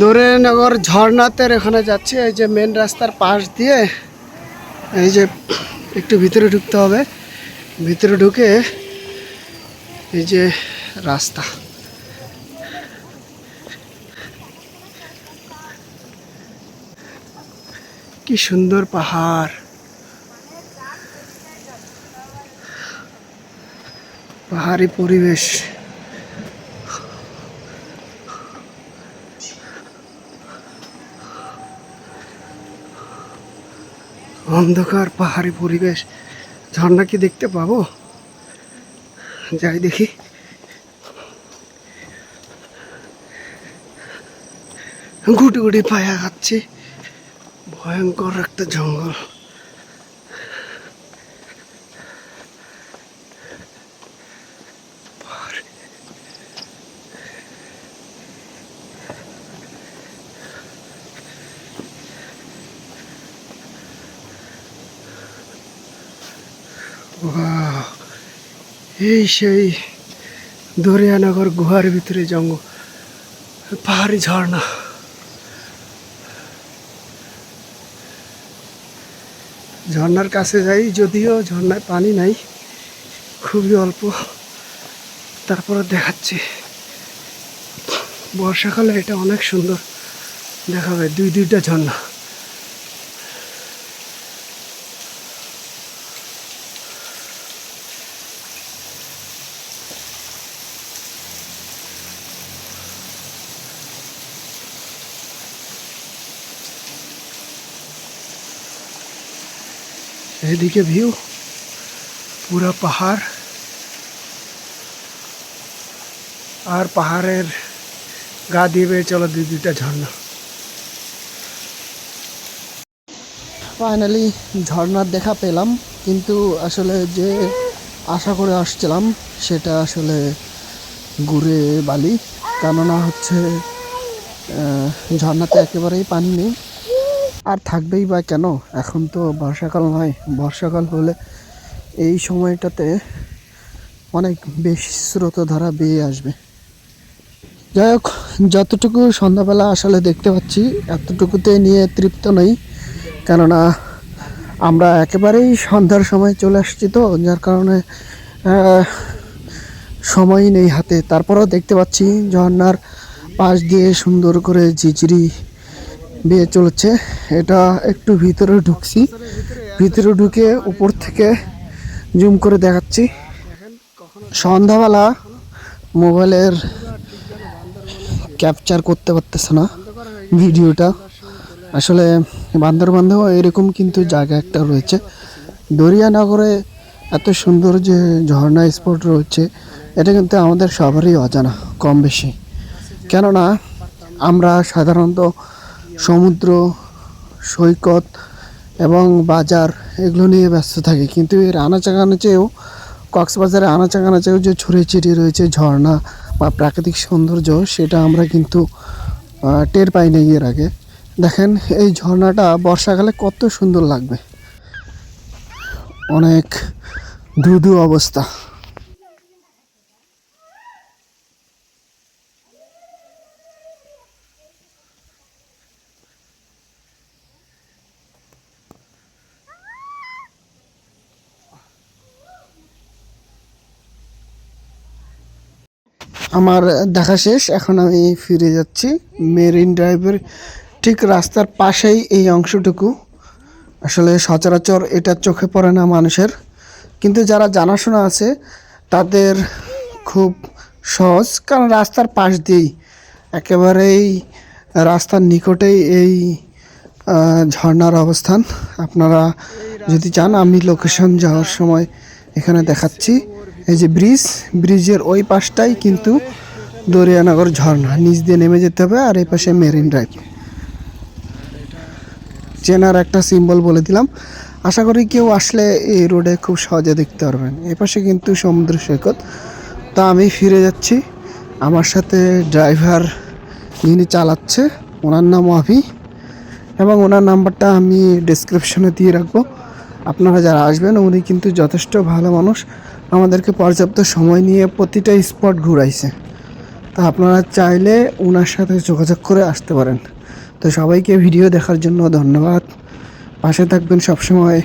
দোরেনগর ঝর্ণাতের এখানে যাচ্ছি, এই যে মেন রাস্তার পাশ দিয়ে, এই যে একটু ভিতরে ঢুকতে হবে। ভিতরে ঢুকে এই যে রাস্তা। কি সুন্দর পাহাড়। পাহাড়ি পরিবেশ। অন্ধকার পাহাড়ি পরিবেশ। ঝর্ণা কি দেখতে পাবো? যাই দেখি। গুটি গুটি পায়া খাচ্ছে। ভয়ঙ্কর একটা জঙ্গল। এই সেই দরিয়ানগর গুহার ভিতরে জঙ্গল, পাহাড়ি ঝর্ণা। ঝর্ণার কাছে যাই, যদিও ঝর্ণায় পানি নাই, খুবই অল্প। তারপরে দেখাচ্ছি। বর্ষাকালে এটা অনেক সুন্দর দেখাবে দুই দুইটা ঝর্ণা। এদিকে ভিউ পুরা পাহাড়। আর পাহাড়ের গা দিয়ে বেয়ে চলো দুই দুইটা ঝর্ণা। ফাইনালি ঝর্ণার দেখা পেলাম, কিন্তু আসলে যে আশা করে আসছিলাম, সেটা আসলে ঘুরে বালি। কেননা হচ্ছে ঝর্ণাতে একেবারেই পানি নেই। আর থাকবেই বা কেন? এখন তো বর্ষাকাল নয়। বর্ষাকাল হলে এই সময়টাতে অনেক বেশি স্রোতধারা বেয়ে আসবে। যাই হোক, যতটুকু সন্ধ্যাবেলা আসলে দেখতে পাচ্ছি, এতটুকুতে নিয়ে তৃপ্ত নই। কেননা, আমরা একেবারেই সন্ধ্যার সময় চলে আসছি তো, যার কারণে সময় নেই হাতে। তারপরেও দেখতে পাচ্ছি ঝর্নার পাশ দিয়ে সুন্দর করে ঝিঝিরি বেয়ে চলেছে। এটা একটু ভিতরে ঢুকছি। ভিতরে ঢুকে উপর থেকে জুম করে দেখাচ্ছি। সন্ধ্যাবেলা মোবাইলের ক্যাপচার করতে পারতেছে না ভিডিওটা। আসলে বান্দরবান্ধব এরকম কিন্তু জায়গা একটা রয়েছে। দরিয়ানগরে এত সুন্দর যে ঝর্ণা স্পট রয়েছে, এটা কিন্তু আমাদের সবারই অজানা কম বেশি কেননা আমরা সাধারণত সমুদ্র, সৈকত এবং বাজার এগুলো নিয়ে ব্যস্ত থাকি। কিন্তু এর আনাচাকানাচেও কক্সবাজারে আনাচাকানাচেও যে ছড়িয়ে ছিটিয়ে রয়েছে ঝর্ণা বা প্রাকৃতিক সৌন্দর্য, সেটা আমরা কিন্তু টের পাই না এর আগে। দেখেন, এই ঝর্ণাটা বর্ষাকালে কত সুন্দর লাগবে। অনেক ধুধু অবস্থা। আমার দেখা শেষ এখন আমি ফিরে যাচ্ছি মেরিন ড্রাইভের ঠিক রাস্তার পাশেই এই অংশটুকু। আসলে সচরাচর এটা চোখে পড়ে না মানুষের কিন্তু যারা জানাশোনা আছে তাদের খুব সহজ কারণ রাস্তার পাশ দিয়েই একেবারেই রাস্তার নিকটেই এই আহ, ঝর্ণার অবস্থান। আপনারা যদি চান আমি লোকেশন যাওয়ার সময় এখানে দেখাচ্ছি। এই যে ব্রিজ, ব্রিজের ওই পাশটাই কিন্তু দরিয়ানগর ঝর্ণা। নিচ দিয়ে নেমে যেতে হবে আর এই পাশে মেরিন ড্রাইভ। চেনার একটা সিম্বল বলে দিলাম। আশা করি কেউ আসলে এই রোডে খুব সহজে দেখতে পারবেন। এই পাশে কিন্তু সমুদ্র সৈকত। তা আমি ফিরে যাচ্ছি। আমার সাথে ড্রাইভার যিনি চালাচ্ছে, ওনার নাম অভি এবং ওনার নাম্বারটা আমি ডিসক্রিপশনে দিয়ে রাখব। আপনারা যারা আসবেন, উনি কিন্তু যথেষ্ট ভালো মানুষ। আমাদেরকে পর্যাপ্ত সময় নিয়ে প্রতিটা স্পট ঘুরাইছে। তা আপনারা চাইলে ওনার সাথে যোগাযোগ করে আসতে পারেন। তো সবাইকে ভিডিও দেখার জন্য ধন্যবাদ। পাশে থাকবেন সবসময়।